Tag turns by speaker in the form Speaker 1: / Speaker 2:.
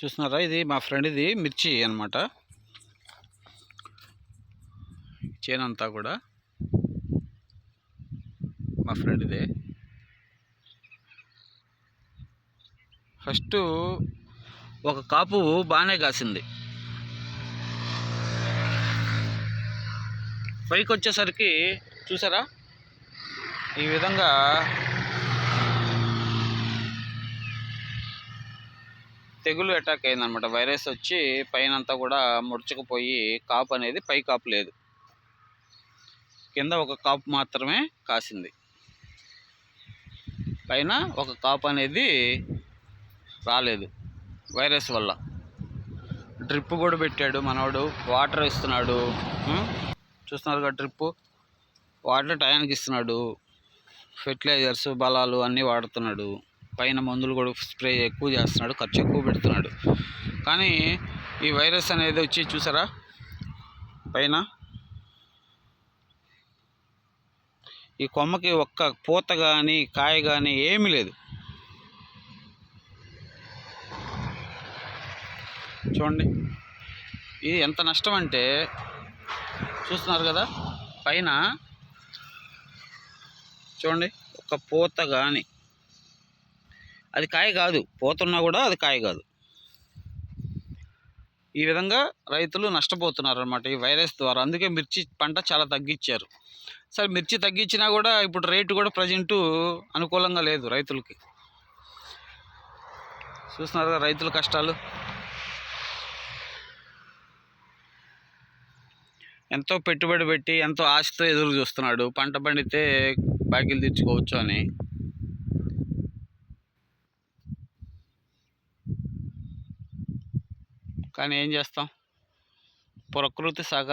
Speaker 1: చూస్తున్నారా? ఇది మా ఫ్రెండ్ ఇది మిర్చి అనమాట చేను అంతా కూడా. మా ఫ్రెండ్ ఇదే. ఫస్ట్ ఒక కాపు బాగానే కాసింది. పైకి వచ్చేసరికి చూసారా? ఈ విధంగా తెగులు అటాక్ అయిందనమాట వైరస్ వచ్చి పైన అంతా కూడా ముడుచుకుపోయి కాపు అనేది పై కాపు లేదు. కింద ఒక కాపు మాత్రమే కాసింది. పైన ఒక కాపు అనేది రాలేదు వైరస్ వల్ల. డ్రిప్ కూడా పెట్టాడు మనవాడు వాటర్ ఇస్తున్నాడు. చూస్తున్నారుగా డ్రిప్ వాటర్ టయానికి ఇస్తున్నాడు. ఫెర్టిలైజర్స్ బలాలు అన్నీ వాడుతున్నాడు. పైన మందులు కూడా స్ప్రే ఎక్కువ చేస్తున్నాడు ఖర్చు ఎక్కువ పెడుతున్నాడు. కానీ ఈ వైరస్ అనేది వచ్చి చూసారా? పైన ఈ కొమ్మకి ఒక్క పూత కానీ కాయ కానీ ఏమీ లేదు. చూడండి. ఇది ఎంత నష్టం అంటే చూస్తున్నారు కదా? పైన చూడండి ఒక పూత కానీ అది కాయ కాదు. పోతున్నా కూడా అది కాయ కాదు. ఈ విధంగా రైతులు నష్టపోతున్నారు అనమాట ఈ వైరస్ ద్వారా. అందుకే మిర్చి పంట చాలా తగ్గించారు. సరే మిర్చి తగ్గించినా కూడా ఇప్పుడు రేటు కూడా ప్రజెంటు అనుకూలంగా లేదు రైతులకి. చూస్తున్నారు కదా రైతుల కష్టాలు. ఎంతో పెట్టుబడి పెట్టి ఎంతో ఆశతో ఎదురు చూస్తున్నాడు. పంట పండితే బాకీలు తెచ్చుకోవచ్చు అని. కానీ ఏం చేస్తాం? ప్రకృతి సహకరి